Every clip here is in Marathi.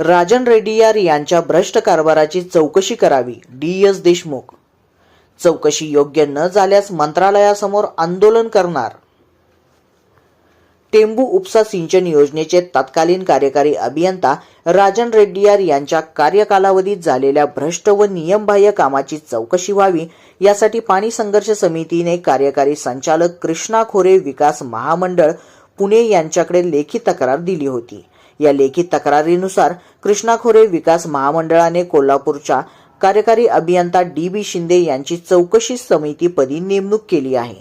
राजन रेड्डीयार यांच्या भ्रष्ट कारभाराची चौकशी करावी डी. एस. देशमुख. चौकशी योग्य न झाल्यास मंत्रालयासमोर आंदोलन करणार. टेंबू उपसा सिंचन योजनेचे तत्कालीन कार्यकारी अभियंता राजन रेड्डीयार यांच्या कार्यकालावधीत झालेल्या भ्रष्ट व नियमबाह्य कामाची चौकशी व्हावी यासाठी पाणी संघर्ष समितीने कार्यकारी संचालक कृष्णा खोरे विकास महामंडळ पुणे यांच्याकडे लेखी तक्रार दिली होती. या लेखी तक्रारीनुसार कृष्णा खोरे विकास महामंडळाने कोल्हापूरच्या कार्यकारी अभियंता डी बी शिंदे यांची चौकशी समितीपदी नेमणूक केली आहे.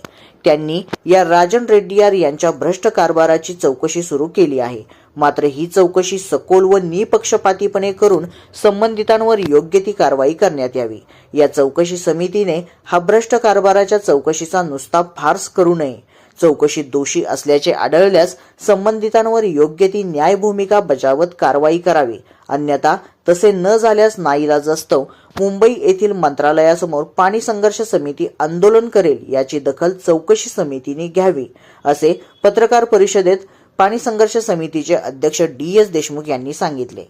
त्यांनी या राजन रेड्डीयार यांच्या भ्रष्ट कारभाराची चौकशी सुरू केली आहे. मात्र ही चौकशी सखोल व निपक्षपातीपणे करून संबंधितांवर योग्य ती कारवाई करण्यात यावी. या चौकशी समितीने हा भ्रष्ट कारभाराच्या चौकशीचा नुसता फार्स करू नये. चौकशीत दोषी असल्याचे आढळल्यास संबंधितांवर योग्य ती न्याय भूमिका बजावत कारवाई करावी. अन्यथा तसे न झाल्यास नाईलाजास्तव मुंबई येथील मंत्रालयासमोर पाणी संघर्ष समिती आंदोलन करेल याची दखल चौकशी समितीने घ्यावी असे पत्रकार परिषदेत पाणी संघर्ष समितीचे अध्यक्ष डी एस देशमुख यांनी सांगितले.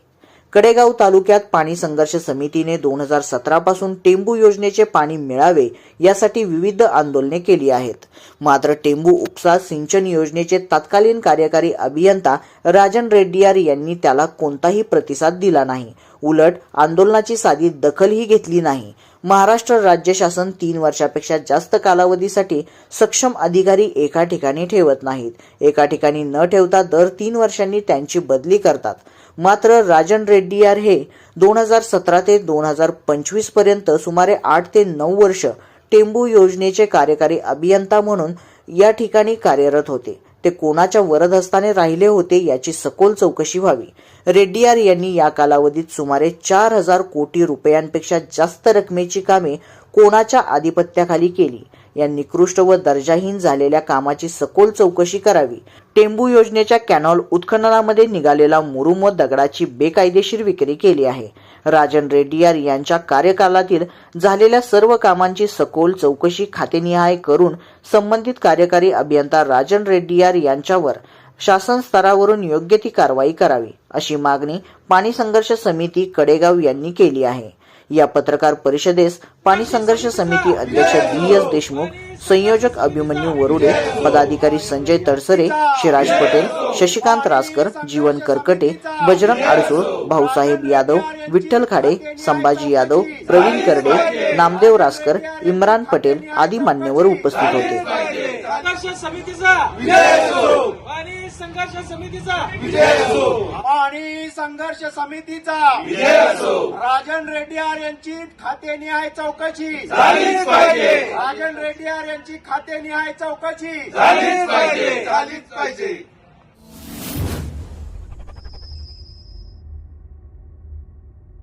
कडेगाव तालुक्यात पाणी संघर्ष समितीने दोन हजार सतरा पासून टेंबू योजनेचे पाणी मिळावे यासाठी विविध आंदोलने केली आहेत. मात्र टेंबू उपसा सिंचन योजनेचे तत्कालीन कार्यकारी अभियंता राजन रेड्डीयार यांनी त्याला कोणताही प्रतिसाद दिला नाही. उलट आंदोलनाची साधी दखलही घेतली नाही. महाराष्ट्र राज्य शासन तीन वर्षापेक्षा जास्त कालावधीसाठी सक्षम अधिकारी एका ठिकाणी ठेवत नाहीत. एका ठिकाणी न ठेवता दर तीन वर्षांनी त्यांची बदली करतात. मात्र राजन रेड्डीयार हे दोन हजार सतरा ते दोन हजार पंचवीसपर्यंत सुमारे आठ ते नऊ वर्ष टेंबू योजनेचे कार्यकारी अभियंता म्हणून या ठिकाणी कार्यरत होते. ते कोणाच्या वरदहस्ताने राहिले होते याची सखोल चौकशी व्हावी. रेड्डीयार यांनी या कालावधीत सुमारे चार हजार कोटी रुपयांपेक्षा जास्त रकमेची कामे कोणाच्या आधिपत्याखाली केली? या निकृष्ट व दर्जाहीन झालेल्या कामाची सखोल चौकशी करावी. टेंबू योजनेच्या कॅनॉल उत्खननामध्ये निघालेला मुरुम व दगडाची बेकायदेशीर विक्री केली आहे. राजन रेड्डीयार यांच्या कार्यकालातील झालेल्या सर्व कामांची सखोल चौकशी खातेनिहाय करून संबंधित कार्यकारी अभियंता राजन रेड्डीयार यांच्यावर शासन स्तरावरून योग्य ती कारवाई करावी अशी मागणी पाणी संघर्ष समिती कडेगाव यांनी केली आहे. या पत्रकार परिषदेस पाणी संघर्ष समिती अध्यक्ष डी एस देशमुख संयोजक अभिमन्यू वरुडे पदाधिकारी संजय तडसरे शिराज पटेल शशिकांत रासकर जीवन करकटे बजरंग आडसूळ भाऊसाहेब यादव विठ्ठल खाडे संभाजी यादव प्रवीण करडे नामदेव रासकर इम्रान पटेल आदी मान्यवर उपस्थित होते. संघर्ष समितीचा. आणि संघर्ष समितीचा. आणि संघर्ष समितीचा. राजन रेड्डीयार यांची खातेनिहाय चौकशी. राजन रेड्डीयार यांची खातेनिहाय चौकशी. झालीच पाहिजे.